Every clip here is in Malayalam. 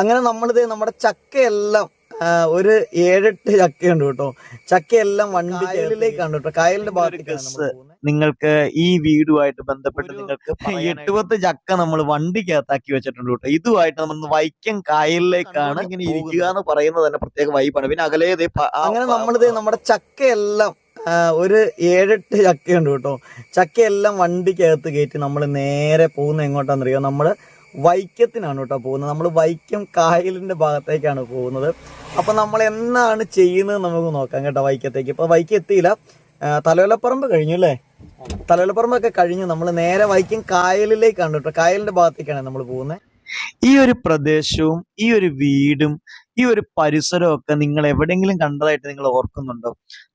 അങ്ങനെ നമ്മളിത് നമ്മുടെ ചക്കയെല്ലാം ഒരു ഏഴെട്ട് ചക്കയുണ്ട് കേട്ടോ. ചക്കയെല്ലാം വണ്ടി കായലിലേക്കാണ് കേട്ടോ. കായലിന്റെ ഭാഗത്തേക്കാണ് നിങ്ങൾക്ക് ഈ വീടുമായിട്ട് ബന്ധപ്പെട്ട് നിങ്ങൾക്ക് എട്ടുപത്ത് എട്ട് പത്ത് ചക്ക നമ്മൾ വണ്ടിക്കകത്താക്കി വെച്ചിട്ടുണ്ട് കേട്ടോ. ഇതുമായിട്ട് നമ്മൾ വൈക്കം കായലിലേക്കാണ് ഇങ്ങനെ ഇരിക്കുക എന്ന് പറയുന്നത് തന്നെ പ്രത്യേക വൈബാണ് പിന്നെ അകലെ അങ്ങനെ നമ്മളിത് നമ്മുടെ ചക്കയെല്ലാം ഒരു ഏഴെട്ട് ചക്കയുണ്ട് കേട്ടോ. ചക്കയെല്ലാം വണ്ടിക്കകത്ത് കയറ്റി നമ്മൾ നേരെ പോകുന്ന എങ്ങോട്ടാണെന്നറിയോ? നമ്മൾ വൈക്കത്തിനാണ് കേട്ടോ പോകുന്നത്. നമ്മൾ വൈക്കം കായലിന്റെ ഭാഗത്തേക്കാണ് പോകുന്നത്. അപ്പോൾ നമ്മൾ എന്നാണ് ചെയ്യുന്നത് നമുക്ക് നോക്കാം കേട്ടോ വൈക്കത്തേക്ക്. ഇപ്പോൾ വൈക്കം എത്തിയില്ല. തലവലപ്പറമ്പ് കഴിഞ്ഞു അല്ലേ? തലവലപ്പറമ്പൊക്കെ കഴിഞ്ഞു. നമ്മൾ നേരെ വൈക്കം കായലിലേക്കാണ് കേട്ടോ. കായലിന്റെ ഭാഗത്തേക്കാണ് നമ്മൾ പോകുന്നത്. ഈ ഒരു പ്രദേശവും ഈ ഒരു വീടും ഈ ഒരു പരിസരവും ഒക്കെ നിങ്ങൾ എവിടെയെങ്കിലും കണ്ടതായിട്ട് നിങ്ങൾ ഓർക്കുന്നുണ്ടോ?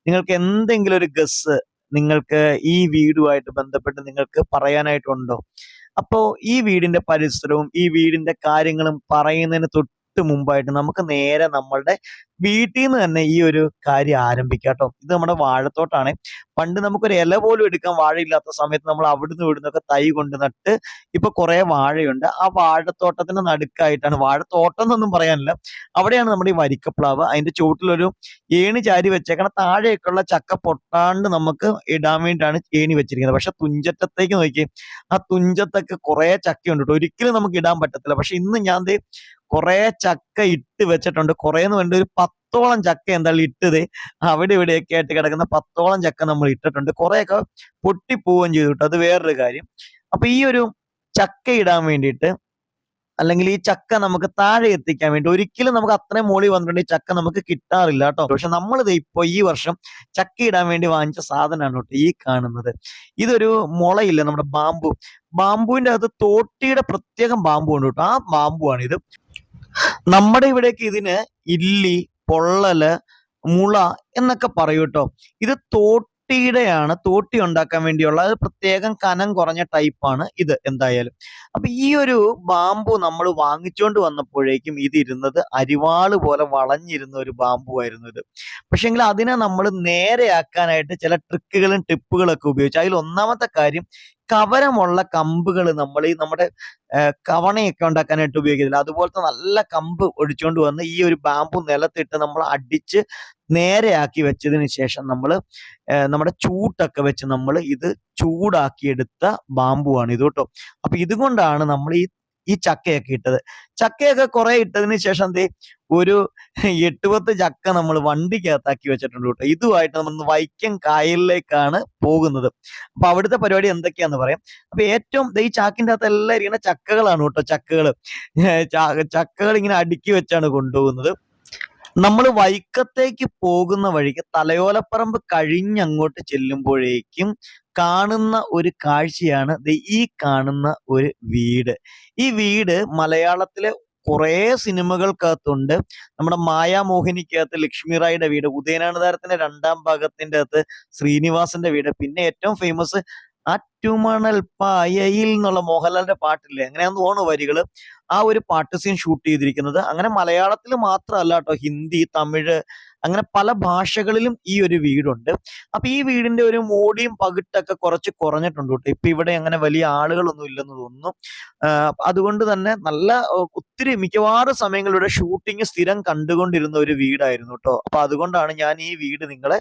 നിങ്ങൾക്ക് എന്തെങ്കിലും ഒരു ഗസ് നിങ്ങൾക്ക് ഈ വീടുമായിട്ട് ബന്ധപ്പെട്ട് നിങ്ങൾക്ക് പറയാനായിട്ടുണ്ടോ? അപ്പോ ഈ വീടിന്റെ പരിസരവും ഈ വീടിന്റെ കാര്യങ്ങളും പറയുന്നതിന് തൊട്ട് മുമ്പായിട്ട് നമുക്ക് നേരെ നമ്മളുടെ വീട്ടിൽ നിന്ന് തന്നെ ഈ ഒരു കാര്യം ആരംഭിക്കാം കേട്ടോ. ഇത് നമ്മുടെ വാഴത്തോട്ടാണ്. പണ്ട് നമുക്കൊരു ഇല പോലും എടുക്കാൻ വാഴയില്ലാത്ത സമയത്ത് നമ്മൾ അവിടുന്ന് ഇവിടുന്നൊക്കെ തൈ കൊണ്ട് നട്ട് ഇപ്പൊ കുറെ വാഴയുണ്ട്. ആ വാഴത്തോട്ടത്തിന്റെ നടുക്കായിട്ടാണ് വാഴത്തോട്ടം എന്നൊന്നും പറയാനില്ല. അവിടെയാണ് നമ്മുടെ ഈ വരിക്കപ്ലാവ്. അതിന്റെ ചുവട്ടിലൊരു ഏണി ചാരി വെച്ചേക്കണം താഴെയൊക്കെയുള്ള ചക്ക പൊട്ടാണ്ട് നമുക്ക് ഇടാൻ വേണ്ടിയിട്ടാണ് ഏണി വെച്ചിരിക്കുന്നത്. പക്ഷെ തുഞ്ചറ്റത്തേക്ക് നോക്കി ആ തുഞ്ചത്തൊക്കെ കുറെ ചക്കയുണ്ട് ഒരിക്കലും നമുക്ക് ഇടാൻ പറ്റത്തില്ല. പക്ഷെ ഇന്ന് ഞാൻ കുറെ ചക്ക ഇട്ട് വെച്ചിട്ടുണ്ട്. കുറെ എന്ന് വേണ്ട ഒരു പത്തോളം ചക്ക എന്തായാലും ഇട്ടത് അവിടെ ഇവിടെയൊക്കെ ആയിട്ട് കിടക്കുന്ന പത്തോളം ചക്ക നമ്മൾ ഇട്ടിട്ടുണ്ട്. കുറെയൊക്കെ പൊട്ടിപ്പോവുകയും ചെയ്തു കേട്ടോ. അത് വേറൊരു കാര്യം. അപ്പൊ ഈ ഒരു ചക്ക ഇടാൻ വേണ്ടിയിട്ട് അല്ലെങ്കിൽ ഈ ചക്ക നമുക്ക് താഴെ എത്തിക്കാൻ വേണ്ടി ഒരിക്കലും നമുക്ക് അത്രയും മോളി ഈ ചക്ക നമുക്ക് കിട്ടാറില്ല കേട്ടോ. പക്ഷെ നമ്മൾ ഇപ്പൊ ഈ വർഷം ചക്ക ഇടാൻ വേണ്ടി വാങ്ങിച്ച സാധനമാണ് കേട്ടോ ഈ കാണുന്നത്. ഇതൊരു മുളയില്ല നമ്മുടെ ബാമ്പു? ബാമ്പുവിന്റെ അകത്ത് തോട്ടിയുടെ പ്രത്യേകം ബാമ്പു ഉണ്ട് കേട്ടോ. ആ ബാമ്പു ആണ് ഇത് നമ്മുടെ ഇവിടേക്ക് ഇതിന് ഇല്ലി പൊള്ളൽ മുള എന്നൊക്കെ പറയൂ കേട്ടോ ഇത് തോട്ടിയുടെയാണ് തോട്ടി ഉണ്ടാക്കാൻ വേണ്ടിയുള്ള പ്രത്യേകം കനം കുറഞ്ഞ ടൈപ്പാണ് ഇത് എന്തായാലും. അപ്പൊ ഈ ഒരു ബാമ്പു നമ്മൾ വാങ്ങിച്ചുകൊണ്ട് വന്നപ്പോഴേക്കും ഇത് ഇരുന്നത് അരിവാൾ പോലെ വളഞ്ഞിരുന്ന ഒരു ബാമ്പു ആയിരുന്നു ഇത്. പക്ഷെങ്കിൽ അതിനെ നമ്മൾ നേരെയാക്കാനായിട്ട് ചില ട്രിക്കുകളും ടിപ്പുകളൊക്കെ ഉപയോഗിച്ചു. അതിൽ ഒന്നാമത്തെ കാര്യം കവരമുള്ള കമ്പുകൾ നമ്മൾ ഈ നമ്മുടെ കവണയൊക്കെ ഉണ്ടാക്കാനായിട്ട് ഉപയോഗിക്കുന്നില്ല. അതുപോലത്തെ നല്ല കമ്പ് ഒടിച്ചുകൊണ്ട് വന്ന് ഈ ഒരു ബാമ്പു നിലത്തിട്ട് നമ്മൾ അടിച്ച് നേരെയാക്കി വെച്ചതിന് ശേഷം നമ്മൾ നമ്മുടെ ചൂട്ടൊക്കെ വെച്ച് നമ്മൾ ഇത് ചൂടാക്കിയെടുത്ത ബാമ്പുവാണ് ഇത് കേട്ടോ. അപ്പൊ ഇതുകൊണ്ടാണ് നമ്മൾ ഈ ഈ ചക്കയൊക്കെ ഇട്ടത്. ചക്കയൊക്കെ കുറെ ഇട്ടതിന് ശേഷം ദേ ഒരു എട്ടുപത്ത് ചക്ക നമ്മൾ വണ്ടിക്കകത്താക്കി വെച്ചിട്ടുണ്ട് കേട്ടോ. ഇതുമായിട്ട് നമ്മൾ വൈക്കം കായലിലേക്കാണ് പോകുന്നത്. അപ്പൊ അവിടുത്തെ പരിപാടി എന്തൊക്കെയാന്ന് പറയാം. അപ്പൊ ഏറ്റവും ഈ ചാക്കിന്റെ അകത്ത് എല്ലാം ഇരിക്കുന്ന ചക്കകളാണ് കേട്ടോ ചക്കകൾ ചക്കകൾ ഇങ്ങനെ അടുക്കി വെച്ചാണ് കൊണ്ടുപോകുന്നത്. നമ്മൾ വൈക്കത്തേക്ക് പോകുന്ന വഴിക്ക് തലയോലപ്പറമ്പ് കഴിഞ്ഞങ്ങോട്ട് ചെല്ലുമ്പോഴേക്കും കാണുന്ന ഒരു കാഴ്ചയാണ് ഈ കാണുന്ന ഒരു വീട്. ഈ വീട് മലയാളത്തിലെ കുറേ സിനിമകൾക്കകത്തുണ്ട്. നമ്മുടെ മായാമോഹിനിക്കകത്ത് ലക്ഷ്മി റായിയുടെ വീട് ഉദയനാനതാരത്തിന്റെ രണ്ടാം ഭാഗത്തിന്റെ അകത്ത് ശ്രീനിവാസന്റെ വീട് പിന്നെ ഏറ്റവും ഫേമസ് അറ്റുമണൽ പായയിൽ എന്നുള്ള മോഹൻലാലിന്റെ പാട്ടില്ലേ? എങ്ങനെയാന്ന് തോന്നുന്നു വരികൾ. ആ ഒരു പാട്ട് സീൻ ഷൂട്ട് ചെയ്തിരിക്കുന്നത്. അങ്ങനെ മലയാളത്തിൽ മാത്രമല്ല കേട്ടോ ഹിന്ദി തമിഴ് അങ്ങനെ പല ഭാഷകളിലും ഈ ഒരു വീടുണ്ട്. അപ്പൊ ഈ വീടിന്റെ ഒരു മോടിയും പകിട്ടൊക്കെ കുറച്ച് കുറഞ്ഞിട്ടുണ്ട് കേട്ടോ. ഇപ്പൊ ഇവിടെ അങ്ങനെ വലിയ ആളുകളൊന്നും ഇല്ലെന്ന് തോന്നുന്നു. അതുകൊണ്ട് തന്നെ നല്ല ഒത്തിരി മിക്കവാറും സമയങ്ങളിലൂടെ ഷൂട്ടിംഗ് സ്ഥിരം കണ്ടുകൊണ്ടിരുന്ന ഒരു വീടായിരുന്നു കേട്ടോ. അപ്പൊ അതുകൊണ്ടാണ് ഞാൻ ഈ വീട് നിങ്ങളെ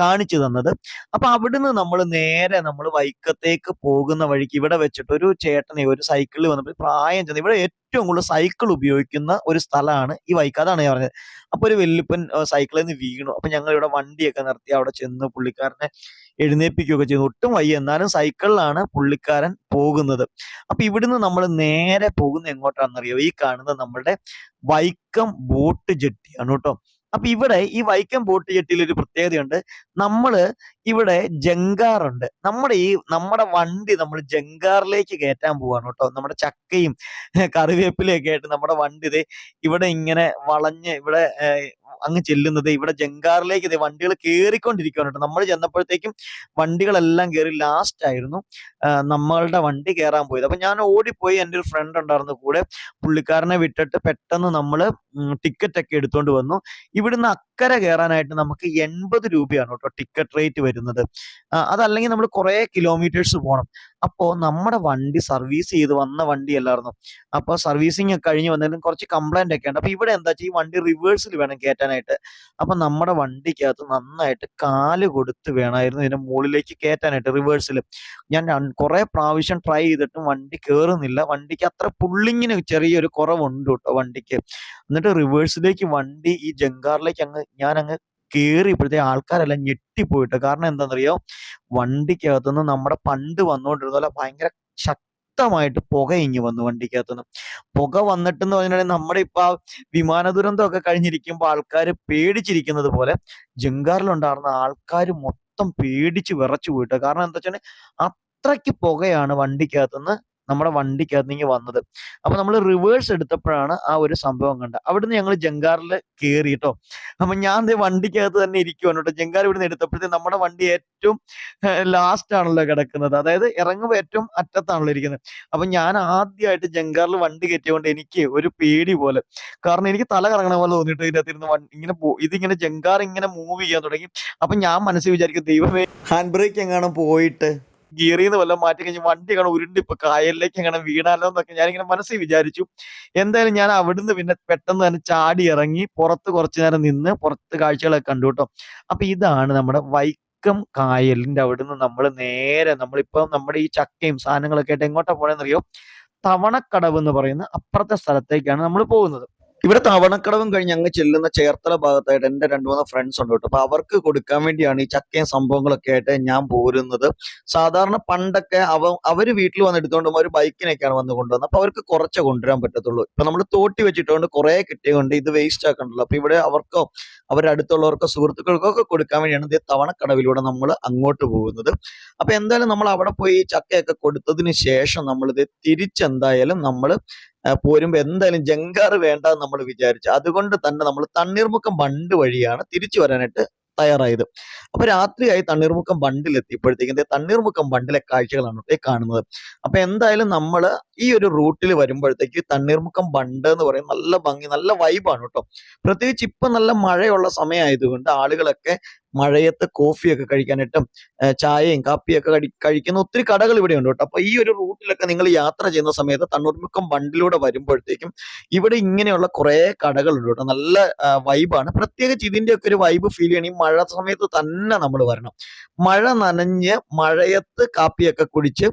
കാണിച്ചു തന്നത്. അപ്പൊ അവിടുന്ന് നമ്മൾ നേരെ നമ്മൾ വൈക്കത്തേക്ക് പോകുന്ന വഴിക്ക് ഇവിടെ വെച്ചിട്ട് ഒരു ചേട്ടനെ ഒരു സൈക്കിളിൽ വന്നപ്പോൾ പ്രായം ചെന്ന് ഇവിടെ ഏറ്റവും കൂടുതൽ സൈക്കിൾ ഉപയോഗിക്കുന്ന ഒരു സ്ഥലമാണ് ഈ വൈക്കം. അതാണ് ഞാൻ പറഞ്ഞത്. അപ്പൊ ഒരു വെല്ലുപ്പൻ സൈക്കിളിൽ നിന്ന് വീണു. അപ്പൊ ഞങ്ങൾ ഇവിടെ വണ്ടിയൊക്കെ നിർത്തി അവിടെ ചെന്ന് പുള്ളിക്കാരനെ എഴുന്നേൽപ്പിക്കുകയൊക്കെ ചെയ്തു. ഒട്ടും വയ്യ. എന്നാലും സൈക്കിളിലാണ് പുള്ളിക്കാരൻ പോകുന്നത്. അപ്പൊ ഇവിടുന്ന് നമ്മൾ നേരെ പോകുന്ന എങ്ങോട്ടാണെന്നറിയോ? ഈ കാണുന്നത് നമ്മളുടെ വൈക്കം ബോട്ട് ജെട്ടിയാണ് കേട്ടോ. അപ്പൊ ഇവിടെ ഈ വൈക്കം ബോട്ട് ജെട്ടിയിൽ ഒരു പ്രത്യേകതയുണ്ട്. നമ്മൾ ഇവിടെ ജങ്കാറുണ്ട് നമ്മുടെ ഈ നമ്മുടെ വണ്ടി നമ്മൾ ജങ്കാറിലേക്ക് കയറ്റാൻ പോവാണ് കേട്ടോ. നമ്മുടെ ചക്കയും കറിവേപ്പിലയൊക്കെ ആയിട്ട് നമ്മുടെ വണ്ടി ദേ ഇവിടെ ഇങ്ങനെ വളഞ്ഞ് ഇവിടെ അങ്ങ് ചെല്ലുന്നത് ഇവിടെ ജങ്കാറിലേക്ക് ദേ വണ്ടികൾ കേറിക്കൊണ്ടിരിക്കുകയാണ് നമ്മൾ ചെന്നപ്പോഴത്തേക്കും വണ്ടികളെല്ലാം കയറി ലാസ്റ്റ് ആയിരുന്നു. നമ്മളുടെ വണ്ടി കയറാൻ പോയത്. അപ്പൊ ഞാൻ ഓടിപ്പോയി എന്റെ ഒരു ഫ്രണ്ട് ഉണ്ടായിരുന്നു കൂടെ. പുള്ളിക്കാരനെ വിട്ടിട്ട് പെട്ടെന്ന് നമ്മൾ ടിക്കറ്റ് ഒക്കെ എടുത്തുകൊണ്ട് വന്നു. ഇവിടുന്ന് അക്കരെ കയറാനായിട്ട് നമുക്ക് എൺപത് രൂപയാണ് കേട്ടോ ടിക്കറ്റ് റേറ്റ് വരുന്നത്. അതല്ലെങ്കിൽ നമ്മൾ കുറെ കിലോമീറ്റേഴ്സ് പോകണം അപ്പോ നമ്മുടെ വണ്ടി സർവീസ് ചെയ്ത് വന്ന വണ്ടിയല്ലായിരുന്നു അപ്പൊ സർവീസിങ് കഴിഞ്ഞ് വന്നതിലും കുറച്ച് കംപ്ലൈന്റ് ഒക്കെ ഉണ്ട്. അപ്പൊ ഇവിടെ എന്താ വെച്ചാൽ ഈ വണ്ടി റിവേഴ്സിൽ വേണം കയറ്റാനായിട്ട് അപ്പൊ നമ്മുടെ വണ്ടിക്കകത്ത് നന്നായിട്ട് കാൽ കൊടുത്ത് വേണമായിരുന്നു ഇതിന്റെ മുകളിലേക്ക് കയറ്റാനായിട്ട് റിവേഴ്സിൽ ഞാൻ കുറേ പ്രാവശ്യം ട്രൈ ചെയ്തിട്ടും വണ്ടി കയറുന്നില്ല വണ്ടിക്ക് അത്ര പുള്ളിങ്ങിന് ചെറിയൊരു കുറവുണ്ട് കേട്ടോ വണ്ടിക്ക്. എന്നിട്ട് റിവേഴ്സിലേക്ക് വണ്ടി ഈ ജങ്കാറിലേക്ക് അങ്ങ് ഞാനങ്ങ് കേറിയപ്പോഴത്തേക്ക് ആൾക്കാരെല്ലാം ഞെട്ടിപ്പോയിട്ട്. കാരണം എന്താണെന്നറിയോ? വണ്ടിക്കകത്തുനിന്ന് നമ്മുടെ പണ്ട് വന്നുകൊണ്ടിരുന്ന പോലെ ഭയങ്കര ശക്തമായിട്ട് പുക ഇങ്ങി വന്നു വണ്ടിക്കകത്തുനിന്ന്. പുക വന്നിട്ടെന്ന് പറഞ്ഞിട്ടുണ്ടെങ്കിൽ നമ്മുടെ ഇപ്പൊ ആ വിമാന ദുരന്തമൊക്കെ കഴിഞ്ഞിരിക്കുമ്പോൾ ആൾക്കാർ പേടിച്ചിരിക്കുന്നത് പോലെ ജങ്കാറിലുണ്ടായിരുന്ന ആൾക്കാർ മൊത്തം പേടിച്ച് വിറച്ചു പോയിട്ട് കാരണം എന്താ വെച്ചാൽ അത്രയ്ക്ക് പുകയാണ് വണ്ടിക്കകത്തുന്ന് നമ്മുടെ വണ്ടിക്കകത്ത് ഇങ്ങ് വന്നത്. അപ്പൊ നമ്മൾ റിവേഴ്സ് എടുത്തപ്പോഴാണ് ആ ഒരു സംഭവം കണ്ടത്. അവിടുന്ന് ഞങ്ങൾ ജംഗാറിൽ ട്ടോ. അപ്പൊ ഞാൻ വണ്ടിക്കകത്ത് തന്നെ ഇരിക്കുവാണ് കേട്ടോ ജംഗാർ ഇവിടുന്ന് എടുത്തപ്പോഴത്തേ നമ്മുടെ വണ്ടി ഏറ്റവും ലാസ്റ്റ് ആണല്ലോ കിടക്കുന്നത്. അതായത് ഇറങ്ങുമ്പോൾ ഏറ്റവും അറ്റത്താണല്ലോ ഇരിക്കുന്നത്. അപ്പൊ ഞാൻ ആദ്യമായിട്ട് ജംഗാറിൽ വണ്ടി കയറ്റിയതുകൊണ്ട് എനിക്ക് ഒരു പേടി പോലെ. കാരണം എനിക്ക് തല കറങ്ങണ പോലെ തോന്നിയിട്ട് ഇതിന്റെ വൺ ഇങ്ങനെ ഇതിങ്ങനെ ജംഗാർ ഇങ്ങനെ മൂവ് ചെയ്യാൻ തുടങ്ങി. അപ്പൊ ഞാൻ മനസ്സിൽ വിചാരിക്കും ദൈവമേ ഹാൻഡ് ബ്രേക്ക് എങ്ങാനും പോയിട്ട് ഗിയറീന്ന് വല്ലതും മാറ്റി കഴിഞ്ഞ് വണ്ടി അങ്ങനെ ഉരുണ്ട് ഇപ്പൊ കായലിലേക്ക് അങ്ങനെ വീണാലോ എന്നൊക്കെ ഞാനിങ്ങനെ മനസ്സിൽ വിചാരിച്ചു. എന്തായാലും ഞാൻ അവിടുന്ന് പിന്നെ പെട്ടെന്ന് തന്നെ ചാടി ഇറങ്ങി പുറത്ത് കുറച്ചു നേരം നിന്ന് പുറത്ത് കാഴ്ചകളൊക്കെ കണ്ടു കേട്ടോ അപ്പൊ ഇതാണ് നമ്മുടെ വൈക്കം കായലിന്റെ അവിടുന്ന് നമ്മൾ നേരെ നമ്മളിപ്പോ നമ്മുടെ ഈ ചക്കയും സാധനങ്ങളൊക്കെ ആയിട്ട് എങ്ങോട്ടാ പോണെന്നറിയോ തവണക്കടവ് എന്ന് പറയുന്ന അപ്പുറത്തെ സ്ഥലത്തേക്കാണ് നമ്മൾ പോകുന്നത്. ഇവിടെ തവണക്കടവും കഴിഞ്ഞ് അങ്ങ് ചെല്ലുന്ന ചേർത്തല ഭാഗത്തായിട്ട് എന്റെ രണ്ട് മൂന്ന് ഫ്രണ്ട്സ് ഉണ്ട് കേട്ടോ. അപ്പൊ അവർക്ക് കൊടുക്കാൻ വേണ്ടിയാണ് ഈ ചക്കയും സംഭവങ്ങളൊക്കെ ആയിട്ട് ഞാൻ പോരുന്നത്. സാധാരണ പണ്ടൊക്കെ അവ അവർ വീട്ടിൽ വന്ന് എടുത്തുകൊണ്ട് ഒരു ബൈക്കിനൊക്കെയാണ് വന്ന് കൊണ്ടുവന്നത്. അപ്പൊ അവർക്ക് കുറച്ചേ കൊണ്ടുവരാൻ പറ്റത്തുള്ളൂ. ഇപ്പൊ നമ്മൾ തോട്ടി വെച്ചിട്ടുകൊണ്ട് കുറെ കിട്ടിയതുകൊണ്ട് ഇത് വേസ്റ്റ് ആക്കണ്ടല്ലോ. അപ്പൊ ഇവിടെ അവർക്കോ അവരുടെ അടുത്തുള്ളവർക്കോ സുഹൃത്തുക്കൾക്കോ ഒക്കെ കൊടുക്കാൻ വേണ്ടിയാണ് ഇത് തവണക്കടവിലൂടെ നമ്മൾ അങ്ങോട്ട് പോകുന്നത്. അപ്പൊ എന്തായാലും നമ്മൾ അവിടെ പോയി ചക്കയൊക്കെ കൊടുത്തതിന് ശേഷം നമ്മളിത് തിരിച്ചെന്തായാലും നമ്മൾ പോരുമ്പോ എന്തായാലും ജങ്കാർ വേണ്ടാന്ന് നമ്മൾ വിചാരിച്ചു. അതുകൊണ്ട് തന്നെ നമ്മൾ തണ്ണീർമുക്കം ബണ്ട് വഴിയാണ് തിരിച്ചു വരാനായിട്ട് തയ്യാറായത്. അപ്പൊ രാത്രിയായി തണ്ണീർമുക്കം ബണ്ടിലെത്തിയപ്പോഴത്തേക്കും തണ്ണീർമുക്കം ബണ്ടിലെ കാഴ്ചകളാണ് കാണുന്നത്. അപ്പൊ എന്തായാലും നമ്മൾ ഈ ഒരു റൂട്ടിൽ വരുമ്പോഴത്തേക്ക് തണ്ണീർമുക്കം ബണ്ട് എന്ന് പറയും നല്ല ഭംഗി നല്ല വൈബാണ് കേട്ടോ പ്രത്യേകിച്ച് ഇപ്പൊ നല്ല മഴയുള്ള സമയമായതുകൊണ്ട് ആളുകളൊക്കെ മഴയത്ത് കോഫിയൊക്കെ കഴിക്കാനായിട്ടും ചായയും കാപ്പിയൊക്കെ കഴിക്കുന്ന ഒത്തിരി കടകൾ ഇവിടെ ഉണ്ട് കേട്ടോ അപ്പൊ ഈ ഒരു റൂട്ടിലൊക്കെ നിങ്ങൾ യാത്ര ചെയ്യുന്ന സമയത്ത് തണ്ണൂർമുക്കം ബണ്ടിലൂടെ വരുമ്പോഴത്തേക്കും ഇവിടെ ഇങ്ങനെയുള്ള കുറെ കടകളുണ്ട് കേട്ടോ നല്ല വൈബാണ്. പ്രത്യേകിച്ച് ഇതിന്റെയൊക്കെ ഒരു വൈബ് ഫീൽ ചെയ്യണം ഈ മഴ സമയത്ത് തന്നെ നമ്മൾ വരണം. മഴ നനഞ്ഞ് മഴയത്ത് കാപ്പിയൊക്കെ കുടിച്ച്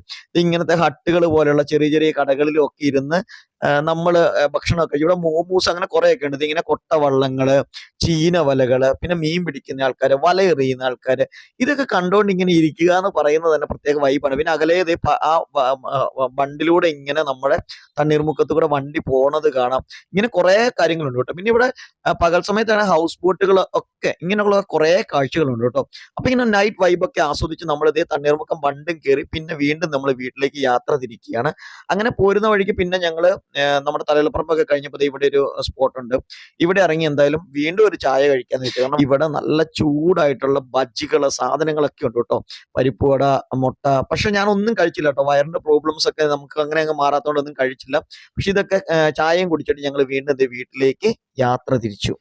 ഇങ്ങനത്തെ ഹട്ടുകൾ പോലെയുള്ള ചെറിയ ചെറിയ കടകളിലും ഒക്കെ ഇരുന്ന് ഏഹ് ഭക്ഷണമൊക്കെ ഇവിടെ മോമൂസ് അങ്ങനെ കുറെയൊക്കെ ഉണ്ട്. ഇതിങ്ങനെ കൊട്ടവള്ളങ്ങൾ, ചീനവലകൾ, പിന്നെ മീൻ പിടിക്കുന്ന ആൾക്കാര്, വല എറിയുന്ന ആൾക്കാര് ഇതൊക്കെ കണ്ടോണ്ട് ഇങ്ങനെ ഇരിക്കുക എന്ന് പറയുന്നത് തന്നെ പ്രത്യേക വൈബാണ്. പിന്നെ അകലെ ആ ബണ്ടിലൂടെ ഇങ്ങനെ നമ്മുടെ തണ്ണീർമുക്കത്ത് കൂടെ വണ്ടി പോണത് കാണാം. ഇങ്ങനെ കുറെ കാര്യങ്ങളുണ്ട് കേട്ടോ പിന്നെ ഇവിടെ പകൽ സമയത്താണ് ഹൗസ് ബോട്ടുകൾ ഒക്കെ ഇങ്ങനെയുള്ള കുറെ കാഴ്ചകളുണ്ട് കേട്ടോ അപ്പൊ ഇങ്ങനെ നൈറ്റ് വൈബൊക്കെ ആസ്വദിച്ച് നമ്മൾ ഇതേ തണ്ണീർമുക്കം ബണ്ടും കയറി പിന്നെ വീണ്ടും നമ്മൾ വീട്ടിലേക്ക് യാത്ര തിരിക്കുകയാണ്. അങ്ങനെ പോരുന്ന വഴിക്ക് പിന്നെ ഞങ്ങൾ നമ്മുടെ തലയിൽപ്പറമ്പൊക്കെ കഴിഞ്ഞപ്പോൾ ഇവിടെ ഒരു സ്പോട്ട് ഉണ്ട്. ഇവിടെ ഇറങ്ങി എന്തായാലും വീണ്ടും ഒരു ചായ കഴിക്കാൻ വെച്ചു. കാരണം ഇവിടെ നല്ല ചൂടായിട്ടുള്ള ബജ്ജികൾ സാധനങ്ങളൊക്കെ ഉണ്ട് ട്ടോ. പരിപ്പുവട, മുട്ട പക്ഷെ ഞാൻ ഒന്നും കഴിച്ചില്ല കേട്ടോ വയറിന്റെ പ്രോബ്ലംസ് ഒക്കെ നമുക്ക് അങ്ങനെ അങ്ങ് മാറാത്തോണ്ട് ഒന്നും കഴിച്ചില്ല. പക്ഷെ ഇതൊക്കെ ചായയും കുടിച്ചിട്ട് ഞങ്ങൾ വീണ്ടും വീട്ടിലേക്ക് യാത്ര തിരിച്ചു.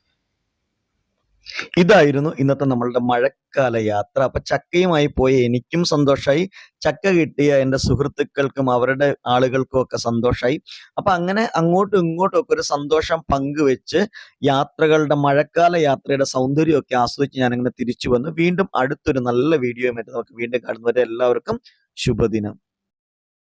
ഇതായിരുന്നു ഇന്നത്തെ നമ്മളുടെ മഴക്കാല യാത്ര. അപ്പൊ ചക്കയുമായി പോയ എനിക്കും സന്തോഷമായി ചക്ക കിട്ടിയ എന്റെ സുഹൃത്തുക്കൾക്കും അവരുടെ ആളുകൾക്കും ഒക്കെ സന്തോഷമായി അപ്പൊ അങ്ങനെ അങ്ങോട്ടും ഇങ്ങോട്ടും ഒക്കെ ഒരു സന്തോഷം പങ്കുവെച്ച് യാത്രകളുടെ മഴക്കാല യാത്രയുടെ സൗന്ദര്യമൊക്കെ ആസ്വദിച്ച് ഞാൻ അങ്ങനെ തിരിച്ചു വന്നു. വീണ്ടും അടുത്തൊരു നല്ല വീഡിയോയുമായിട്ട് നമുക്ക് വീണ്ടും കാണുന്നവരെ എല്ലാവർക്കും ശുഭദിനം.